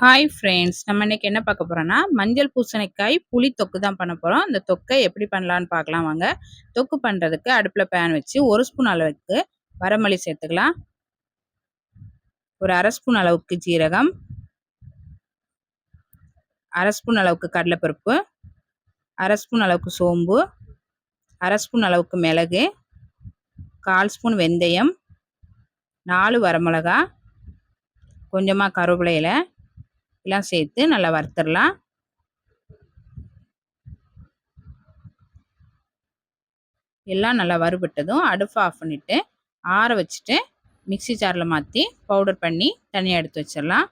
Hi friends நம்ம இன்னைக்கு என்ன பார்க்க போகிறோன்னா மஞ்சள் பூசணிக்காய் புளி தொக்கு தான் பண்ண போகிறோம் அந்த தொக்கை எப்படி பண்ணலான்னு பார்க்கலாம் வாங்க. தொக்கு பண்ணுறதுக்கு அடுப்பில் பேன் வச்சு ஒரு ஸ்பூன் அளவுக்கு வரமல்லி சேர்த்துக்கலாம். ஒரு அரை ஸ்பூன் அளவுக்கு ஜீரகம். அரை ஸ்பூன் அளவுக்கு கடலைப்பருப்பு. அரை ஸ்பூன் அளவுக்கு சோம்பு. அரை ஸ்பூன் அளவுக்கு மிளகு. கால் ஸ்பூன் வெந்தயம். நாலு வரமிளகா. கொஞ்சமாக கருவேப்பிலையில் எல்லாம் சேர்த்து நல்லா வறுத்துடலாம். எல்லாம் நல்லா வறுபட்டதும் அடுப்பு ஆஃப் பண்ணிவிட்டு ஆற வச்சுட்டு மிக்சி ஜாரில் மாற்றி பவுடர் பண்ணி தனியாக எடுத்து வச்சிடலாம்.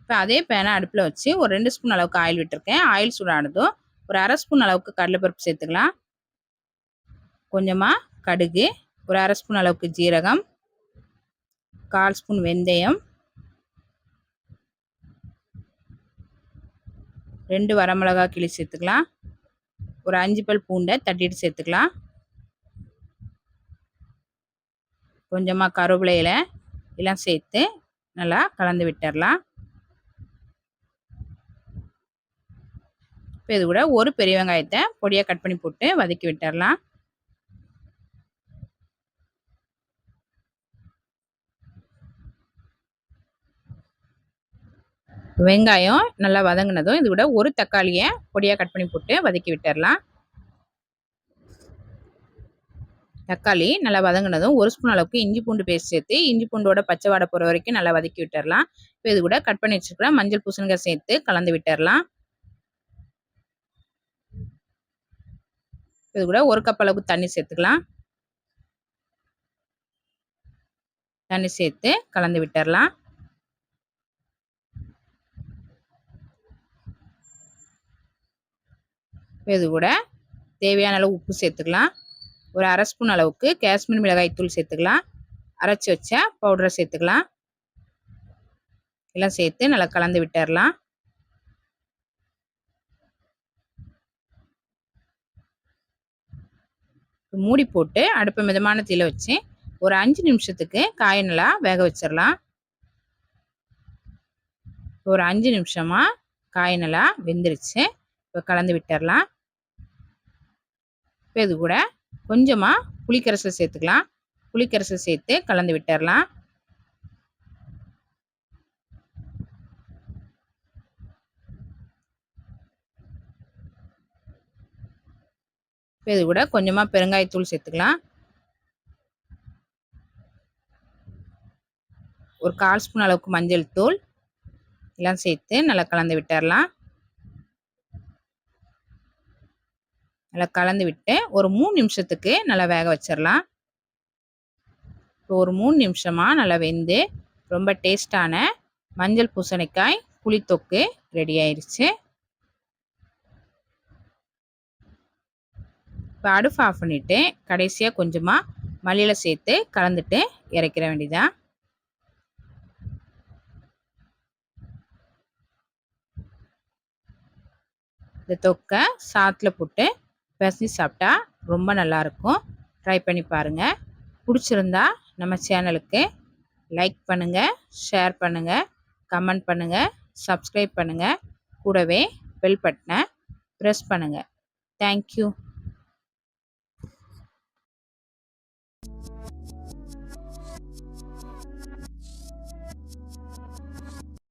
இப்போ அதே பேனை அடுப்பில் வச்சு ஒரு ரெண்டு ஸ்பூன் அளவுக்கு ஆயில் விட்டுருக்கேன். ஆயில் சூடானதும் ஒரு அரை ஸ்பூன் அளவுக்கு கடலைப்பருப்பு சேர்த்துக்கலாம். கொஞ்சமாக கடுகு ஒரு அரை ஸ்பூன் அளவுக்கு ஜீரகம் கால் ஸ்பூன் வெந்தயம் ரெண்டு வரமிளகா கிளி சேர்த்துக்கலாம். ஒரு அஞ்சு பல் பூண்டை தட்டிட்டு சேர்த்துக்கலாம். கொஞ்சமாக கருவேப்பிலையில் எல்லாம் சேர்த்து நல்லா கலந்து விட்டுடலாம் இப்போ இது கூட ஒரு பெரிய வெங்காயத்தை பொடியாக கட் பண்ணி போட்டு வதக்கி விட்டுடலாம் வெங்காயம் நல்லா வதங்கினதும் இது கூட ஒரு தக்காளியை பொடியாக கட் பண்ணி போட்டு வதக்கி விட்டுடலாம் தக்காளி நல்லா வதங்கினதும் ஒரு ஸ்பூன் அளவுக்கு இஞ்சி பூண்டு பேஸ்ட் சேர்த்து இஞ்சி பூண்டோட பச்சை வாடை போகிற வரைக்கும் நல்லா வதக்கி விட்டுடலாம் இப்போ இது கூட கட் பண்ணி வச்சுருக்கிற மஞ்சள் பூசணிக்காய் சேர்த்து கலந்து விட்டுடலாம் இது கூட ஒரு கப் அளவுக்கு தண்ணி சேர்த்துக்கலாம். தண்ணி சேர்த்து கலந்து விட்டுடலாம் இது கூட தேவையான அளவு உப்பு சேர்த்துக்கலாம். ஒரு அரை ஸ்பூன் அளவுக்கு காஷ்மீர் மிளகாய் தூள் சேர்த்துக்கலாம். அரைச்சி வச்ச பவுடரை சேர்த்துக்கலாம். எல்லாம் சேர்த்து நல்லா கலந்து விட்டுடலாம் மூடி போட்டு அடுப்பை மிதமான தீல வச்சு ஒரு அஞ்சு நிமிஷத்துக்கு காய நல்லா வேக வச்சிடலாம் ஒரு அஞ்சு நிமிஷமாக காய் நல்லா வெந்துருச்சு. இப்போ கலந்து விட்டுடலாம் இப்போ இது கூட கொஞ்சமாக புளிக்கரசல் சேர்த்துக்கலாம். புளிக்கரசல் சேர்த்து கலந்து விட்டுடலாம் இப்போ இது கூட கொஞ்சமாக பெருங்காயத்தூள் சேர்த்துக்கலாம். ஒரு கால் ஸ்பூன் அளவுக்கு மஞ்சள் தூள். எல்லாம் சேர்த்து நல்லா கலந்து விட்டுடலாம் நல்லா கலந்து விட்டு ஒரு மூணு நிமிஷத்துக்கு நல்லா வேக வச்சிடலாம் ஒரு மூணு நிமிஷமாக நல்லா வெந்து ரொம்ப டேஸ்டான மஞ்சள் பூசணிக்காய் புளித்தொக்கு ரெடி ஆயிடுச்சு இப்போ அடுப்பு ஆஃப் பண்ணிவிட்டு கடைசியாக கொஞ்சமாக மல்லியில் சேர்த்து கலந்துட்டு இறக்கிற வேண்டியதான் இந்த தொக்கை சாத்தில் போட்டு பசி சாப்பிட்டா ரொம்ப நல்லாயிருக்கும். ட்ரை பண்ணி பாருங்கள் பிடிச்சிருந்தா நம்ம சேனலுக்கு லைக் பண்ணுங்கள் ஷேர் பண்ணுங்கள் கமெண்ட் பண்ணுங்கள் சப்ஸ்கிரைப் பண்ணுங்கள் கூடவே பெல் பட்டனை ப்ரெஸ் பண்ணுங்கள் தேங்க்யூ